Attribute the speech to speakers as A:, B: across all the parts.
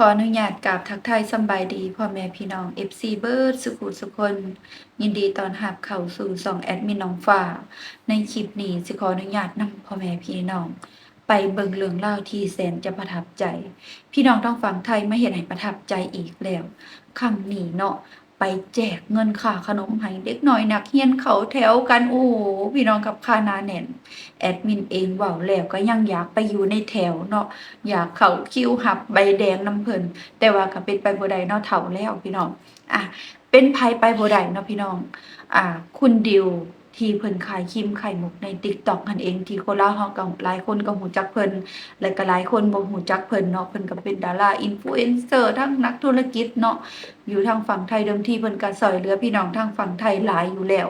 A: ขออนุญาตกราบทักทายสบายดีพ่อแม่พี่น้อง FC เบิร์ดสุขุสุคน ยินดีตอนหับเข้าสู่สองแอดมินน้องฝ่า ในคลิปนี้สิขออนุญาตนำพ่อแม่พี่น้อง ไปเบิ่งเรื่องเล่าที่แสนจะประทับใจ พี่น้องต้องฟังไทยไม่เห็นให้ประทับใจอีกแล้วครั้งนี้เนาะ ไปแจกเงินค่าขนมให้เด็กหน่อยนักเฮียนเขาแถวกันโอ้พี่น้องกับค่านาแน่น แอดมินเองว่าแล้วก็ยังอยากไปอยู่ในแถวเนาะอยากเขาคิวหับใบแดงน้ำเพิ่นแต่ว่าก็เป็นไปบ่ได้เนาะเถ่าแล้วพี่น้องอะเป็นภัยไปบ่ได้เนาะพี่น้องอะคุณดิว ที่เพิ่นขายครีมไข่มุกใน TikTok นั่นเองที่คนลาวเฮาก็หลายคนก็ฮู้จักเพิ่นและก็หลายคนบ่ฮู้จักเพิ่นเนาะเพิ่นก็เป็นดาราอินฟลูเอนเซอร์ทั้งนักธุรกิจเนาะอยู่ทางฝั่งไทยเดิมทีเพิ่นก็ช่วยเหลือพี่น้องทางฝั่งไทยหลายอยู่แล้ว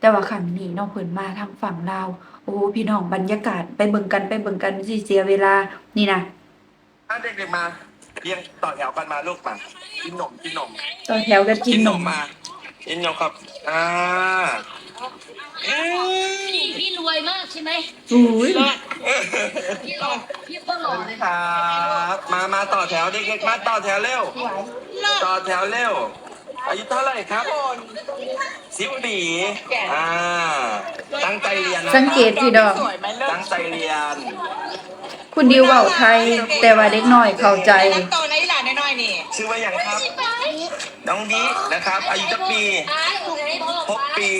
A: แต่ว่าครั้งนี้เนาะเพิ่นมาทางฝั่งลาวโอ้พี่น้องบรรยากาศไปเบิ่งกันไปเบิ่งกันสิเสียเวลานี่นะ
B: ถ้าเด็กๆมาเรียงต่อแถวกันมาลูกมากินนมกินนม
A: ต่อแถวกันกินนม
B: มากินนมครับอ่าเอ้ย
C: พี่พี่รวยมากใช่ไหม
A: อุ้ย
C: พี่หล่อพี่ก็หล่อเลย
B: ครับมามาต่อแถวเด็กๆมาต่อแถวเร็ว ต่อแถวเร็ว อายุเท่าไหร่ครับสิบปีอ่า ตั้งใจเรียนนะ
A: สังเกตพี่ดอก
B: ตั้งใจเรียน
A: คุณดิวเว้าไทย แต่ว่าเด็กน้อยเข้าใจ
D: นักโตในะอีหลานน้อยๆนี่
B: ชื่อว่าอย่างครับ น้องดินะครับ อายุจักปี
C: ไอ้ถูก ไอ้พ่อ
B: หกปี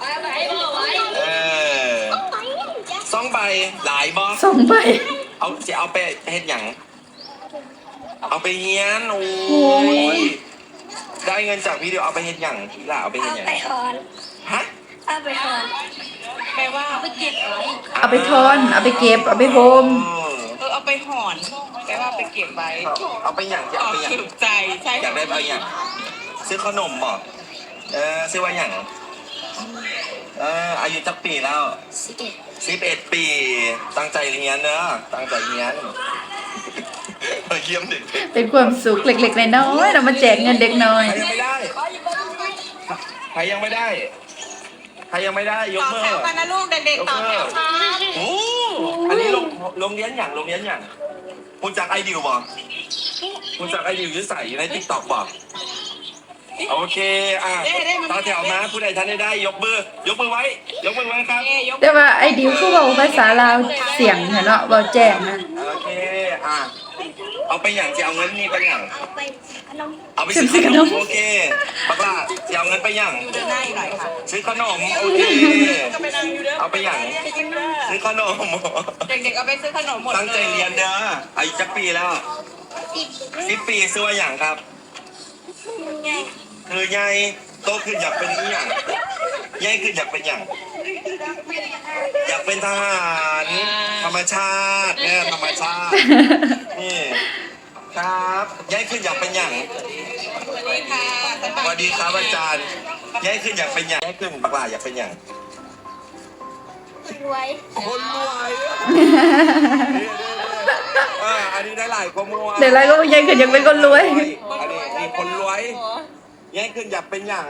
C: ไอ้ไอ้พ่อไว้
B: เออสองใบหลายบอส
A: ส่งไป
B: เอาจะเอาไปเฮ็ดหยังเอาไปเฮียนโอ้
A: ย
B: ได้เงินจากพี่เดียวเอาไปเฮ็ดหยังล่ะเอาไปเฮ็ดหยัง
C: ไปถอน
B: ฮะ
C: เอาไปถอน
D: แปลว่า
C: เอาไปเก็บไว้
A: เอาไปทอน เอาไปเก็บ เอาไปโฮม
B: เออ
D: เอาไปหอนแปลว่าเอาไปเก็บไว้
B: เอาไปหยังจะเอาไปหยัง
D: ถูกใจใช่
B: อยากได้ไปหยังซื้อขนมบ่ เออซื้อว่าหยังเอออายุจักปีแล้ว
C: สิเก็บ
B: สิบเอ็ดปี ตั้งใจเรียนเนอะตั้งใจเรียนเออเยี่ยมเด็ก
A: เป็นความสุขเล็กๆน้อยๆเรามาแจกเงินเด็กน้อย
B: ใครยังไม่ได้ใครยังไม่ได้ใครยังไม่ได้ยก
D: ต่อ
B: มือ
D: แถวกันนะลูกเด็กๆต่อแถวค่ะ
B: โอ้อันนี้ลงลงเรียนอย่างลงเรียนอย่างคุณจากไอดิวบอกคุณจากไอดิวยืดใส่ในติ๊กต็อกบอก โอเค อะต่อแถวมาผู้ใดท่านได้ได้ ยกมือ ยกมือไว้ ยกมือไว้ครับ
D: เอ้ยยก
A: แต่ว่าไอ้ดิวคือเว้าภาษาลาวเสียงเนี่ยเนาะเว้าแจ้งนะ
B: โอเค อะ เอาไปอย่างจะเอาเงินนี่ไปอย่าง
C: เอาไปขนม
B: เอาไปซื้อขนมโอเคบักลาจะเอาเงินไปอย่าง
D: อยู่เดินหน้าอีกหน่อยค่ะ
B: ซื้อขนมโอเค
D: ก็ไปนั่งอยู่เด้อ
B: เอาไปอย่างซื้อขนม
D: เด็กๆเอาไปซื้อขนมหมด
B: ตั้งใจเรียนเด้ออายุจักปีแล้ว
C: สิบ
B: สิบปีซื้อว่าอย่างครับ
C: ไง
B: คือใหญ่โตขึ้นอยากเป็นอีหยังใหญ่ขึ้นอยากเป็นอย่าง อยากเป็นทหารธรรมชาติเนี่ยธรรมชาตินี่ครับใหญ่ขึ้นอยากเป็นอย่าง
D: สวัสดีค่ะ
B: สวัสดีครับอาจารย์ใหญ่ขึ้นอยากเป็นอย่างใหญ่ขึ้นบักหลาอยากเป็นอย่าง
C: รวย
B: คนรวยอ่าอันนี้ได้หลายข้อมูล
A: เดี๋ยวไรก็ยังคือยังเป็นคนรวย
B: อันนี้มีคนรวย ใหญ่ขึ้นอยากเป็นอย่าง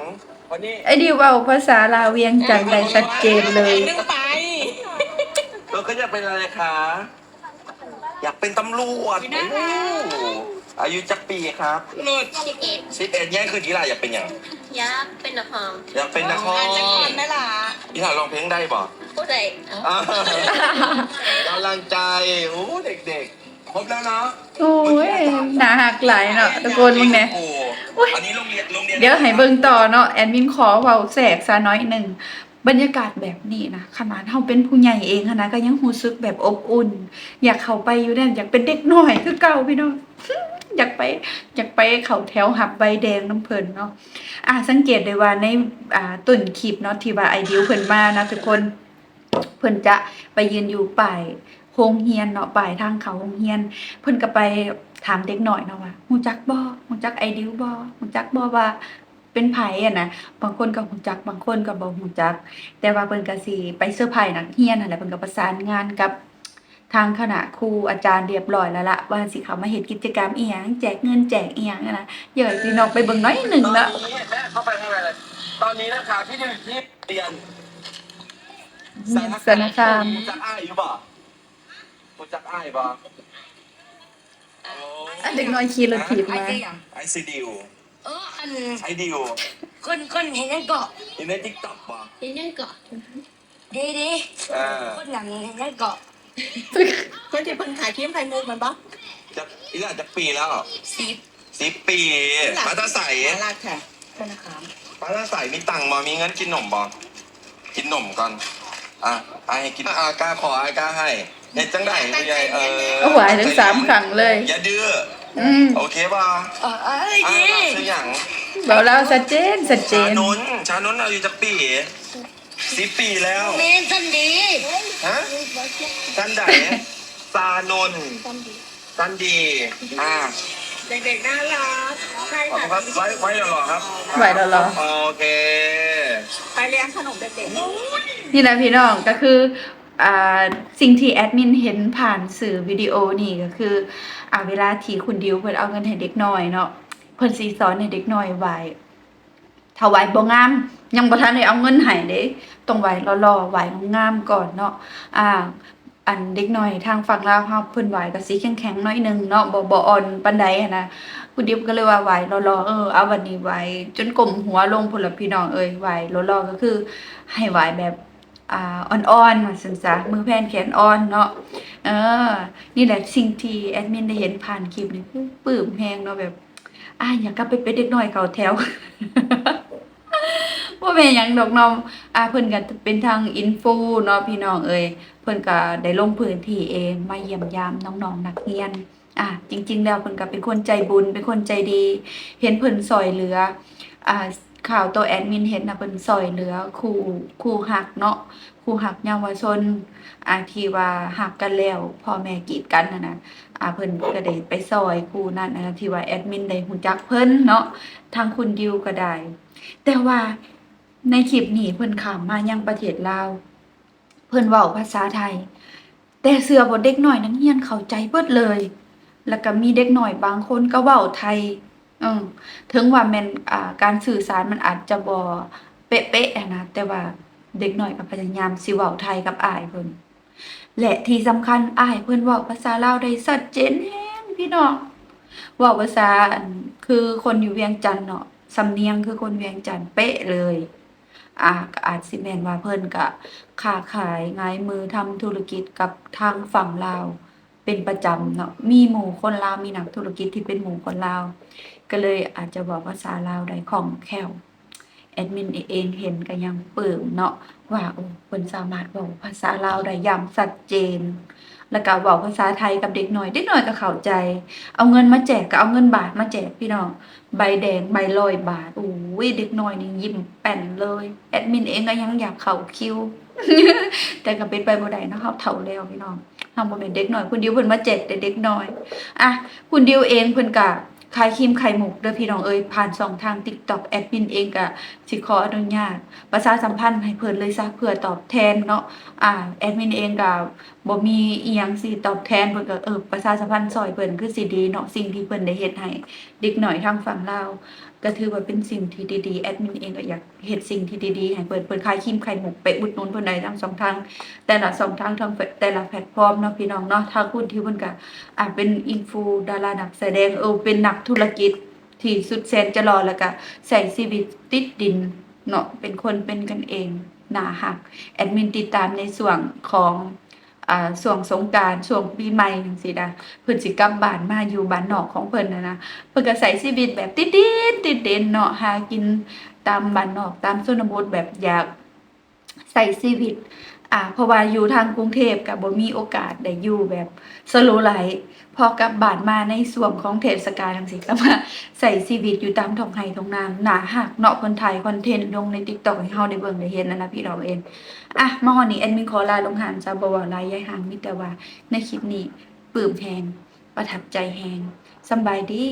B: วันนี้
A: ไอ้ดิวเว้าภาษาลาวเวียงจันทน์ได้ชัดเจนเลย
D: นึ่งไป
B: ตัวก็อยากเป็นอะไรคะ อยากเป็นตำรวจโอ้โหอายุจักปีครับ
D: หลุด
C: สิบเอ็ด
B: สิบเอ็ดแย่คือทีหลาอยากเป็นอย่าง
C: ยักษ์เป็นนักร้อง
B: อยากเป็นนักร้องา
D: นจะคอนไหมล่ะ
B: ทีหลาร้องเพลงได้บ่
C: ผู้ใด
B: อ่ากำลังใจโอ้เด็กๆ ครบแล้วเนาะ
A: โอ้ยหนาหักหลายเนาะตะโกนมึงเนี่ย
B: โอ้
A: โอ้ย
B: อันนี้โรงเรียนโรงเรียน
A: เดี๋ยวให้เบิ่งต่อเนาะแอดมินขอเว้าแสกซะน้อยหนึ่งบรรยากาศแบบนี้นะขนาดเฮาเป็นผู้ใหญ่เองอะนะก็ยังรู้สึกแบบอบอุ่น อยากเข้าไปอยู่นั่นอยากเป็นเด็กน้อยคือเก่าพี่น้องอยากไปอยากไปเข้าแถวหับใบแดงน้ำเพิ่นเนาะอะสังเกตได้ว่าในอ่าต้นคลิปเนาะที่ว่าไอเดียเพิ่นมานะทุกคนเพิ่นจะไปยืนอยู่ป้าย โรงเรียนเนาะป้ายทางเขาโรงเรียน เพิ่นก็ไปถามเด็กหน่อยเนาะว่าฮู้จักบ่ฮู้จักไอเดิวบ่ฮู้จักบ่ว่าเป็นไผอะนะบางคนก็ฮู้จักบางคนก็บ่ฮู้จัก แต่ว่าเพิ่นก็สิไปเซอร์ไพรส์นักเรียนนั่นแหละเพิ่นก็ประสานงานกับทางคณะครูอาจารย์เรียบร้อยแล้วล่ะว่าสิเขามาเฮ็ดกิจกรรมอีหยังแจกเงินแจกอีหยังอะนะอยากให้พี่น้องไปเบิ่งหน้อยหนึง
B: ตอน
A: ละ
B: นี้แม่เข้าไปข้างในเลยตอนนี้นะคะที่อยู่ที่เรียน
A: สารคาม
B: รู้จักอ้ายอยู่บ่ รู้จักอ้ายบ่
A: อันเด็กน้อยขี่รถถีบ
E: ไอ้
A: มา
E: คืออย่าง
B: ไอซีดิว
E: เอออัน
B: ไอดิว
E: คนคนเห็นยังเกาะ
B: อยู่ในติ๊กต็อกบ่
C: เห็นยังก่อน
E: ดีดี
B: อ่า
E: คนหนังเห็นยังเกาะ
D: คนที่เพิ่งขายครีมไข่มุกมันปะ
B: จะอีหล่าจะปีแล้ว
E: สิบ
B: สิบปีป้าตาใส
D: น่ารักค่ะ
E: ธนาคาร
B: ป้าตาใสมีตังค์บ่มีเงินกินนมบ่กินนมก่อนอะไอ้กินอากาขออากาให้ เน็ตจังไดคุณยายเออ
A: เอาหวายทั้งสามครั้งเลย
B: อย่าดื้อ
A: อืม
B: โอเคป่ะ
E: เออเอ้ย
B: อะ
E: ดี
B: ซื้ออย่าง
A: เบาแล้วชัดเจนชัดเจ
B: ชานนนท์ชานนท์เราอยู่จะปีสิบปีแล้ว
E: เมนสันดี
B: ฮะจันไดซานนท์จันดีอ่า
D: เด็กๆน่ารักใช่
B: ขอบคุณ
D: ค่ะ
B: ครับไว้ไว้เดี๋ยวรอครับ
A: ไว้เดี๋ยวรอ
B: โอเค
D: ไปเลี้ยงขนมเด็ก
A: นี่แหละพี่น้องก็คืออ่า สิ่งที่แอดมินเห็นผ่านสื่อวิดีโอนี่ก็คืออ่าเวลาที่คุณดิวเพิ่นเอาเงินให้เด็กน้อยเนาะเพิ่นสิสอนให้เด็กน้อยไหวถ้าไหวบ่งามยังบ่ทันได้เอาเงินให้เด้ต้องไหวรอๆไหวงามก่อนเนาะอ่าอันเด็กน้อยทางฝั่งลาวเฮาเพิ่นไหวก็สิแข็งๆหน้อยหนึงเนาะบ่บ่อ่อนปานใดหันนะคุณดิวก็เลยว่าไหวรอๆเออเอาวันนี้ไหวจนกลมหัวลงพุ่นละพี่น้องเอ้ยไหวรอๆก็คือให้ไหวแบบ อ่าอ่อนๆว่าซั่นซะมือแพนแขนอ่อนเนาะเออ นี่แหละสิ่งที่แอดมินได้เห็นผ่านคลิปนี่ปลื้มแฮงเนาะแบบอ่าอยากกลับไปเป็นเด็กน้อยเขาแถวว่าแม่นหยังดอกน้องอ่าเพิ่นก็เป็นทางอินฟูเนาะพี่น้องเอ้ยเพิ่นก็ได้ลงพื้นที่เองมาเยี่ยมยามน้องๆนักเรียนอะจริง ๆ แล้วเพิ่นก็เป็นคนใจบุญเป็นคนใจดี เห็นเพิ่นซอยเหลืออ่า ข่าวตัวแอดมินเห็นนะเพิ่นซอยเหลือครูครูหักเนาะครูหักเยาวชนอาที่ว่าหักกันแล้วพ่อแม่กีดกันนะนะอ่าเพิ่นก็ได้ไปซอยครูนั่นนะที่ว่าแอดมินได้ฮู้จักเพิ่นเนาะทางคุณดิวก็ได้ แต่ว่าในคลิปนี้เพิ่นขามมายังประเทศลาวเพิ่นเว้าภาษาไทย แต่เสือบ่เด็กหน้อยนักเรียนเข้าใจเบิดเลย แล้วก็มีเด็กหน้อยบางคนก็เว้าไทย อถึงว่าแมนอ่าการสื่อสารมันอาจจะบ่เป๊ะๆอะนะแต่ว่าเด็กหน้อยก็พยายามสิเว้าไทยกับอ้ายเพิ่นและที่สำคัญอ้ายเพิ่นเว้าภาษาลาวได้ชัดเจนแฮงพี่น้องเว้าภาษาคือคนอยู่เวียงจันทน์เนาะสำเนียงคือคนเวียงจันทน์เป๊ะเลยอ่าก็อาจสิแม่นว่าเพิ่นก็ค้าขายงายมือทำธุรกิจกับทางฝั่งลาว เป็นประจำเนาะมีหมู่คนลาวมีนักธุรกิจที่เป็นหมู่คนลาว ก็เลยอาจจะบอกภาษาลาวได้คล่องแคล่วแอดมินเองเห็นก็ยังปลื้มเนาะว่าโอ้เพิ่นสามารถเว้าภาษาลาวได้อย่างชัดเจน แล้วก็เว้าภาษาไทยกับเด็กหน้อยเด็กน้อยก็เข้าใจ เอาเงินมาแจกก็เอาเงินบาทมาแจกพี่น้องใบแดงใบร้อยบาทโอ้ยเด็กหน้อยนี่ยิ้มแป้นเลยแอดมินเองก็ยังอยากเข้าคิวแต่ก็เป็นไปบ่ได้เนาะเฮาเฒ่าแล้วพี่น้อง เฮาบ่แม่นเด็กหน้อยคุณดิวเพิ่นมาแจกแต่เด็กหน้อยอะคุณดิวเองเพิ่นก็ขายครีมไข่มุกเด้อพี่น้องเอ้ยผ่านช่องทาง TikTok แอดมินเองก็สิขออนุญาตประชาสัมพันธ์ให้เพิ่นเลยซะเพื่อตอบแทนเนาะอ่าแอดมินเองก็บ่มีอีหยังสิตอบแทนเพิ่นก็เออประชาสัมพันธ์ซอยเพิ่นคือสิดีเนาะสิ่งที่เพิ่นได้เฮ็ดให้เด็กหน้อยทางฝั่งลาว ก็ถือว่าเป็นสิ่งที่ดีๆแอดมินเองก็อยากเฮ็ดสิ่งที่ดีๆให้เพิ่นเพิ่นขายครีมไข่มุกไปอุดหนุนเพิ่อนได้ทั้งสองทางแต่ละสองทางทางแต่ละแพลตฟอร์มเนาะพี่น้องเนาะทางคุณที่เพิ่นก็อาจเป็นอินฟูดารานักแสดงเออเป็นนักธุรกิจที่สุดแสนจะรอแล้วก็ใส่ชีวิตติดดินเนาะเป็นคนเป็นกันเองหนาฮักแอดมินติดตามในส่วนของ อ่าช่วงสงการส่วงปีใหม่จังซี่นะเพิ่นสิกลับบ้านมาอยู่บ้านนอกของเพิ่นนะนะเพิ่นก็ใส่ชีวิตแบบติดดินติดเด่นเนาะหากินตามบ้านนอกตามชนบทแบบอยากใส่ชีวิต อ่าเพราะว่าอยู่ทางกรุงเทพก็บ่มีโอกาสได้อยู่แบบสโลไลฟ์พอกลับบ้านมาในส่วนของเทศกาลจังซี่ก็มาใส่ชีวิตอยู่ตามท้องไร่ท้องนาหน้าฮักเนาะคนไทยคอนเทนต์ลงใน TikTok ให้เฮาได้เบิ่งได้เห็นนั่นนะพี่น้องเองอะมาฮอดนี้แอดมินขอลาลงหานซะบ่ว่าหลายยายหางมีแต่ว่าในคลิปนี้ปลื้มแฮงประทับใจแฮงสำบายดี